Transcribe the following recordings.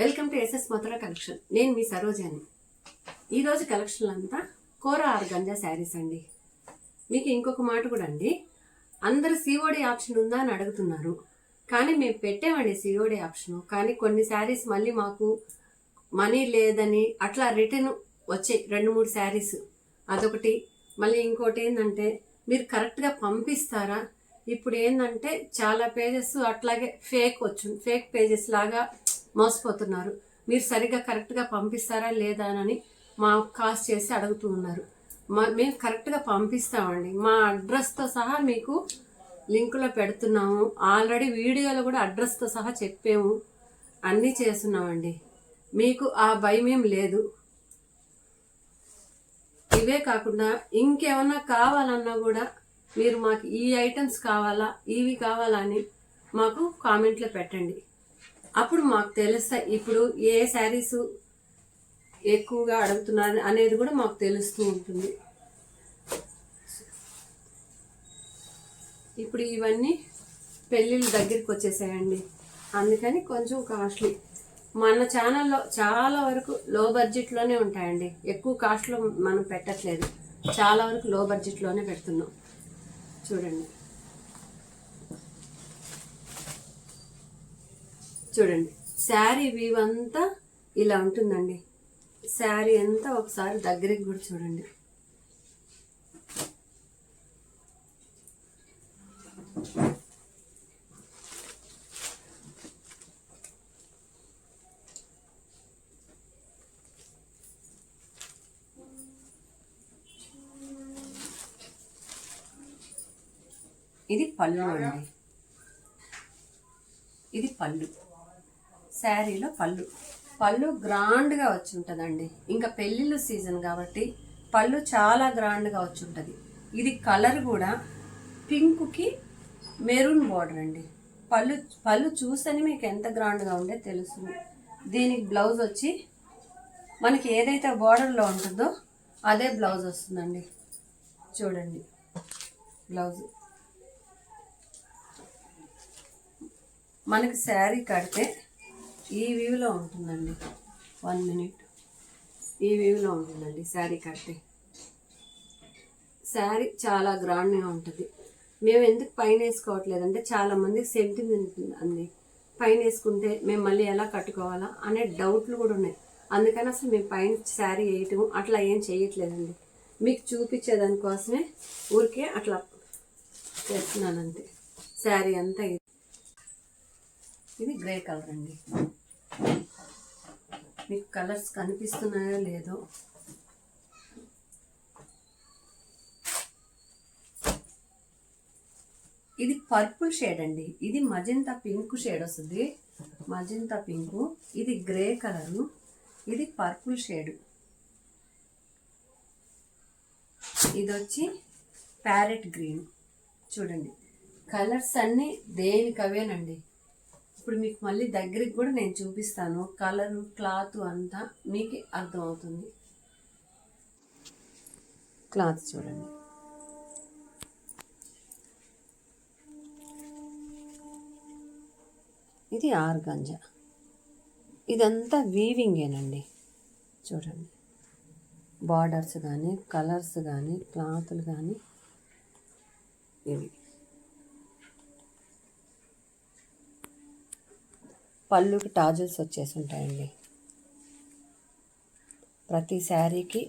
Welcome to SS Madhura collection. నేను మీ సరోజాని. ఈరోజు కలెక్షన్ అంతా కోర ఆర్గంజా శారీస్ అండి. మీకు ఇంకొక మాట కూడా అండి. అందరు సిఓడి ఆప్షన్ ఉందా అని అడుగుతున్నారు. కానీ మేము పెట్టామండి సిఓడి ఆప్షన్. కానీ కొన్ని శారీస్ మళ్ళీ మాకు మనీ లేదని అట్లా రిటర్న్ వచ్చాయి రెండు మూడు శారీస్. అదొకటి. మళ్ళీ ఇంకోటి ఏంటంటే మీరు కరెక్ట్గా పంపిస్తారా? ఇప్పుడు ఏంటంటే చాలా పేజెస్ అట్లాగే ఫేక్ వచ్చు ఫేక్ పేజెస్ లాగా మోసపోతున్నారు. మీరు సరిగ్గా కరెక్ట్గా పంపిస్తారా లేదా అని మా కాస్ట్ చేసి అడుగుతూ ఉన్నారు. మా మేము కరెక్ట్గా పంపిస్తామండి. మా అడ్రస్తో సహా మీకు లింకులో పెడుతున్నాము. ఆల్రెడీ వీడియోలో కూడా అడ్రస్తో సహా చెప్పాము. అన్నీ చేస్తున్నామండి. మీకు ఆ భయం ఏం లేదు. ఇవే కాకుండా ఇంకేమన్నా కావాలన్నా కూడా మీరు మాకు ఈ ఐటమ్స్ కావాలా ఇవి కావాలా అని మాకు కామెంట్లో పెట్టండి. అప్పుడు మాకు తెలుస్తాయి ఇప్పుడు ఏ శారీస్ ఎక్కువగా అడుగుతున్నారు అనేది కూడా మాకు తెలుస్తూ ఉంటుంది. ఇప్పుడు ఇవన్నీ పెళ్ళిళ్ళ దగ్గరికి వచ్చేసాయండి. అందుకని కొంచెం కాస్ట్లీ. మన ఛానల్లో చాలా వరకు లో బడ్జెట్లోనే ఉంటాయండి. ఎక్కువ కాస్ట్లో మనం పెట్టట్లేదు. చాలా వరకు లో బడ్జెట్లోనే పెడుతున్నాం. చూడండి. చూడండి. శారీ వీవ్ అంతా ఇలా ఉంటుందండి. శారీ అంతా ఒకసారి దగ్గరికి కూడా చూడండి. ఇది పళ్ళు అండి. ఇది పళ్ళు. శారీలో పళ్ళు. పళ్ళు గ్రాండ్గా వచ్చి ఉంటుందండి ఇంకా పెళ్ళిళ్ళు సీజన్ కాబట్టి పళ్ళు చాలా గ్రాండ్గా వచ్చి ఉంటుంది ఇది కలర్ కూడా పింక్కి మెరూన్ బార్డర్ అండి. పళ్ళు పళ్ళు చూస్తేనే మీకు ఎంత గ్రాండ్గా ఉండే తెలుస్తుంది. దీనికి బ్లౌజ్ వచ్చి మనకి ఏదైతే బార్డర్లో ఉంటుందో అదే బ్లౌజ్ వస్తుందండి. చూడండి. బ్లౌజ్. మనకి శారీ కడితే ఈ వ్యూలో ఉంటుందండి. వన్ మినిట్ ఈ వ్యూలో ఉంటుందండి శారీ కట్టి. శారీ చాలా గ్రాండ్గా ఉంటుంది. మేము ఎందుకు పైన వేసుకోవట్లేదంటే చాలామంది సెంటిమెంట్ అంది పైన వేసుకుంటే మేము మళ్ళీ ఎలా కట్టుకోవాలా అనే డౌట్లు కూడా ఉన్నాయి. అందుకని అసలు మేము పైన శారీ వేయటం అట్లా ఏం చేయట్లేదండి. మీకు చూపించేదానికోసమే ఊరికే అట్లా చేస్తున్నానంతే శారీ అంతా ఇది. ఇది గ్రే కలర్ అండి. మీకు కలర్స్ కనిపిస్తున్నాయో లేదో. ఇది పర్పుల్ షేడ్ అండి. ఇది మజంతా పింక్ షేడ్ వస్తుంది. Magenta pink. ఇది గ్రే కలరు. ఇది పర్పుల్ షేడ్. ఇది వచ్చి ప్యారెట్ గ్రీన్. చూడండి. కలర్స్ అన్నీ దేనికవేనండి? ఇప్పుడు మీకు మళ్ళీ దగ్గరికి కూడా నేను చూపిస్తాను. కలర్ క్లాత్ అంతా మీకు అర్థమవుతుంది. క్లాత్ చూడండి. ఇది ఆర్గంజా. ఇదంతా వీవింగేనండి చూడండి. బార్డర్స్ కానీ కలర్స్ కానీ క్లాతులు కానీ ఇవి. పళ్ళుకి టాజల్స్ వచ్చేసి ఉంటాయండి ప్రతి శారీకి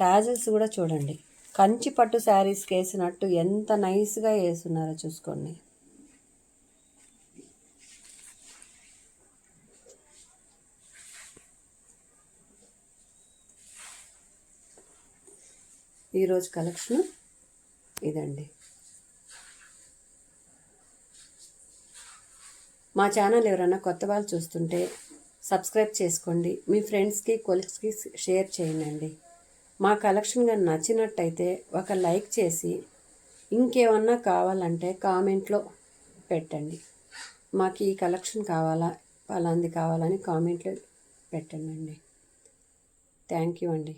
టాజల్స్ కూడా చూడండి. కంచి పట్టు శారీస్కి వేసినట్టు ఎంత నైస్గా వేస్తున్నారో చూసుకోండి. ఈరోజు కలెక్షన్ ఇదండి. మా ఛానల్ ఎవరైనా కొత్త వాళ్ళు చూస్తుంటే సబ్స్క్రైబ్ చేసుకోండి. మీ ఫ్రెండ్స్కి కొలీగ్స్కి షేర్ చేయండి. మా కలెక్షన్ కానీ నచ్చినట్టయితే ఒక లైక్ చేసి ఇంకేమన్నా కావాలంటే కామెంట్లో పెట్టండి. మాకు ఈ కలెక్షన్ కావాలా పలాంది కావాలని కామెంట్లో పెట్టండి. థ్యాంక్ యూ అండి.